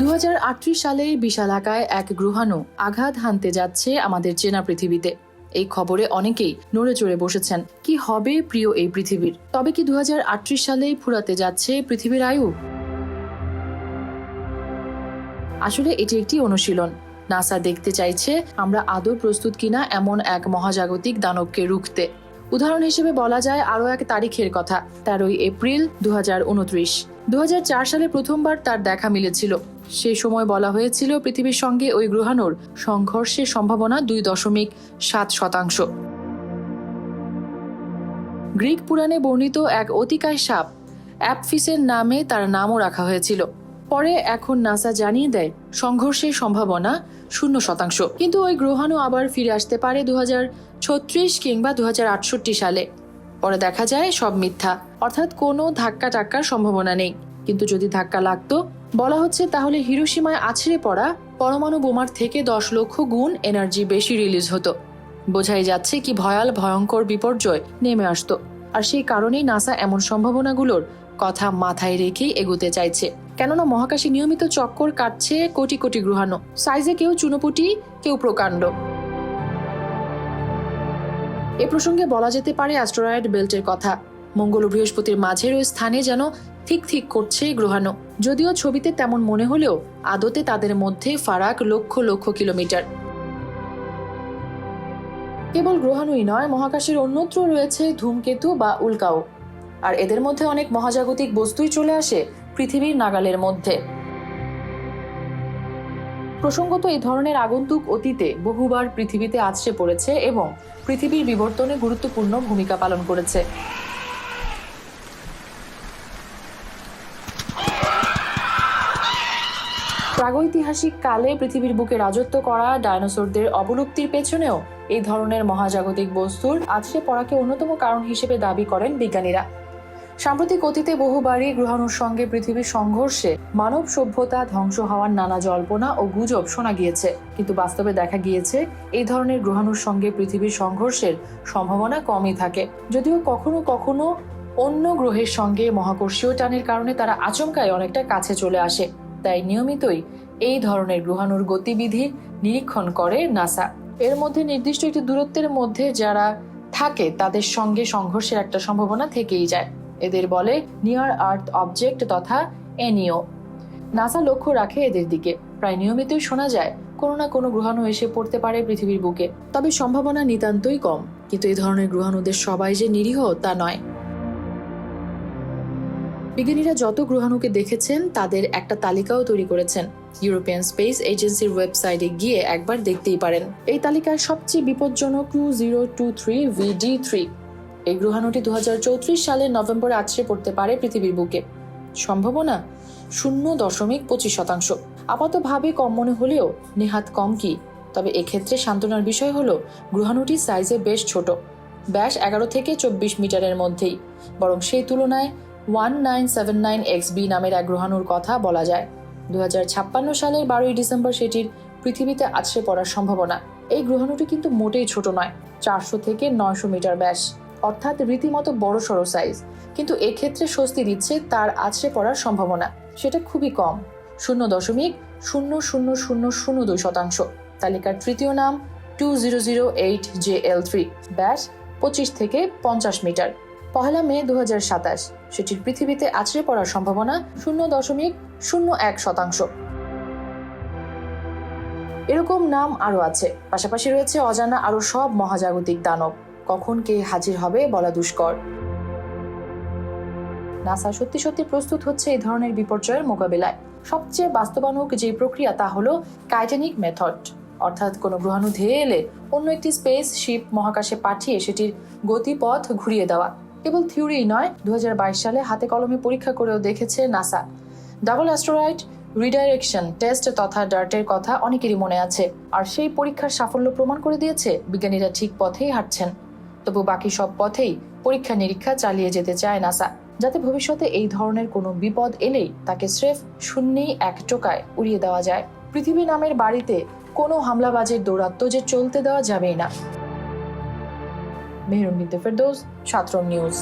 দু হাজার আটত্রিশ সালে বিশালাকায় এক গ্রহাণু আঘাত হানতে যাচ্ছে আমাদের চেনা পৃথিবীতে। এই খবরে অনেকেই নড়ে চড়ে বসেছেন, কি হবে প্রিয় এই পৃথিবীর? তবে কি দু সালে ফুরাতে যাচ্ছে পৃথিবীর আয়ু? আসলে এটি একটি অনুশীলন। নাসা দেখতে চাইছে আমরা আদৌ প্রস্তুত কিনা এমন এক মহাজাগতিক দানবকে রুখতে। উদাহরণ হিসেবে বলা যায় আরও এক তারিখের কথা, তেরোই এপ্রিল দু দু সালে প্রথমবার তার দেখা মিলেছিল। সেই সময় বলা হয়েছিল পৃথিবীর সঙ্গে ওই গ্রহাণুর সংঘর্ষের সম্ভাবনা দুই দশমিক সাত শতাংশ। গ্রিক পুরাণে বর্ণিত এক অতিকায় সাপ, অ্যাপফিসের নামে তার নামও রাখা হয়েছিল। পরে এখন নাসা জানিয়ে দেয়, সংঘর্ষের সম্ভাবনা শূন্য শতাংশ। কিন্তু ওই গ্রহাণু আবার ফিরে আসতে পারে দু কিংবা দু হাজার আটষট্টি সালে। পরে দেখা যায় সব মিথ্যা, অর্থাৎ কোনো ধাক্কা টাক্কার সম্ভাবনা নেই। কিন্তু যদি ধাক্কা লাগতো বলা হচ্ছে তাহলে হিরোসীমায় আছড়ে পড়া পরমাণু বোমার থেকে দশ লক্ষ গুণ এনার্জি বেশি রিলিজ হতো। বোঝাই যাচ্ছে কি ভয়াল, ভয়ঙ্কর বিপর্যয় নেমে আসতো। আর সেই কারণেই নাসা এমন সম্ভাবনাগুলোর কথা মাথায় রেখেই এগোতে চাইছে। কেননা মহাকাশে নিয়মিত চক্কর কাটছে কোটি কোটি গ্রহাণু। সাইজে কেউ চুনোপুটি, কেউ প্রকাণ্ড। এ প্রসঙ্গে বলা যেতে পারে অ্যাস্ট্রয়েড বেল্টের কথা। মঙ্গল ও বৃহস্পতির মাঝের ওই স্থানে যেন ঠিক ঠিক করছে গ্রহাণু। যদিও ছবিতে তেমন মনে হলেও আদতে তাদের মধ্যে ফারাক লক্ষ লক্ষ কিলোমিটার। কেবল গ্রহাণুই নয়, মহাকাশের অন্যত্র রয়েছে ধূমকেতু বা উল্কাও। আর এদের মধ্যে অনেক মহাজাগতিক বস্তুই চলে আসে পৃথিবীর নাগালের মধ্যে। প্রসঙ্গত এই ধরনের আগন্তুক অতীতে বহুবার পৃথিবীতে আছড়ে পড়েছে এবং পৃথিবীর বিবর্তনে গুরুত্বপূর্ণ ভূমিকা পালন করেছে। প্রাগৈতিহাসিক কালে পৃথিবীর বুকে রাজত্ব করা ডায়নোসরদের অবলুপ্তির পেছনেও এই ধরনের মহাজাগতিক বস্তুর আছড়ে পড়াকে অন্যতম কারণ হিসেবে দাবি করেন বিজ্ঞানীরা। সাম্প্রতিক অতীতে বহুবারই গ্রহাণুর সঙ্গে পৃথিবীর সংঘর্ষে মানব সভ্যতা ধ্বংস হওয়ার নানা জল্পনা ও গুজব শোনা গিয়েছে। কিন্তু বাস্তবে দেখা গিয়েছে, এই ধরনের গ্রহাণুর সঙ্গে পৃথিবীর সংঘর্ষের সম্ভাবনা কমই থাকে। যদিও কখনো কখনো অন্য গ্রহের সঙ্গে মহাকর্ষীয় টানের কারণে তারা আচমকায় অনেকটা কাছে চলে আসে। তাই নিয়মিতই এই ধরনের গ্রহাণুর গতিবিধি নিরীক্ষণ করে নাসা। এর মধ্যে নির্দিষ্ট একটি দূরত্বের মধ্যে যারা থাকে, তাদের সঙ্গে সংঘর্ষের একটা সম্ভাবনা থেকেই যায়। এদের বলে নিয়ার আর্থ অবজেক্ট তথা এনিও নাসা লক্ষ্য রাখে এদের দিকে। প্রায় নিয়মিতই শোনা যায়, কোনো না কোনো গ্রহাণু এসে পড়তে পারে পৃথিবীর বুকে। তবে সম্ভাবনা নিতান্তই কম। কিন্তু এই ধরনের গ্রহাণুদের সবাই যে নিরীহ, তা নয়। বিজ্ঞানীরা যত গ্রহাণুকে দেখেছেন, তাদের একটা তালিকাও তৈরি করেছেন। ইউরোপিয়ান স্পেস এজেন্সির ওয়েবসাইটে গিয়ে একবার দেখতেই পারেন। এই তালিকায় সবচেয়ে বিপজ্জনক two zero two three V D three এই গ্রহাণুটি দু হাজার চৌত্রিশ সালের নভেম্বরে আছড়ে পড়তে পারে পৃথিবীর বুকে। সম্ভাবনা শূন্য দশমিক পঁচিশ শতাংশ। আপাতভাবে কম মনে হলেও নেহাত কম কি? তবে এক্ষেত্রে সান্ত্বনার বিষয় হলো, গ্রহাণুটি সাইজে বেশ ছোট। ব্যাস এগারো থেকে চব্বিশ মিটারের মধ্যেই। বরং সেই তুলনায় one nine seven nine X B নামের এক গ্রহাণুর কথা বলা যায় দু হাজার ছাপ্পান্ন সালের বারোই ডিসেম্বর সেটির পৃথিবীতে আছড়ে পড়ার সম্ভাবনা এই গ্রহাণুটি কিন্তু মোটেই ছোট নয় চারশো থেকে নয়শো মিটার ব্যাস অর্থাৎ রীতিমতো বড় সড়ো সাইজ কিন্তু এক্ষেত্রে স্বস্তি দিচ্ছে তার আছড়ে পড়ার সম্ভাবনা সেটা খুবই কম শূন্য দশমিক শূন্য শূন্য শূন্য শূন্য দুই শতাংশ তালিকার তৃতীয় নাম two zero zero eight J L three ব্যাস পঁচিশ থেকে পঞ্চাশ মিটার পহেলা মে দু সেটির পৃথিবীতে আছড়ে পড়ার সম্ভাবনা শূন্য দশমিক শূন্য এক শতাংশ। এরকম নাম আরও আছে। পাশাপাশি রয়েছে অজানা আরও সব মহাজাগতিক দানব। কখন কে হাজির হবে বলা দুষ্কর। নাসা সত্যি সত্যি প্রস্তুত হচ্ছে এই ধরনের বিপর্যয়ের মোকাবেলায়। সবচেয়ে বাস্তবানুক যে প্রক্রিয়া তা হলো কাইটেনিক মেথড। অর্থাৎ কোনো গ্রহাণু ধেয়ে এলে অন্য একটি স্পেস শিপ মহাকাশে পাঠিয়ে সেটির গতিপথ ঘুরিয়ে দেওয়া। কেবল থিওরি নয় দু সালে হাতে কলমে পরীক্ষা করেও দেখেছে NASA. Double asteroid redirection, test তথা ডার্টের কথা অনেকেরই মনে আছে, আর সেই পরীক্ষার সাফল্য প্রমাণ করে দিয়েছে, বিজ্ঞানীরা ঠিক পথেই হাঁটছেন। তবু বাকি সব পথেই পরীক্ষা নিরীক্ষা চালিয়ে যেতে চায় নাসা, যাতে ভবিষ্যতে এই ধরনের কোনো বিপদ এলেই তাকে স্রেফ শূন্যেই এক টোকায় উড়িয়ে দেওয়া যায়। পৃথিবী নামের বাড়িতে কোনো হামলাবাজের দৌরাত্ম্য যে চলতে দেওয়া যাবেই না। মেহরুম বিদ্যা ফেরদৌস সাতরং নিউজ।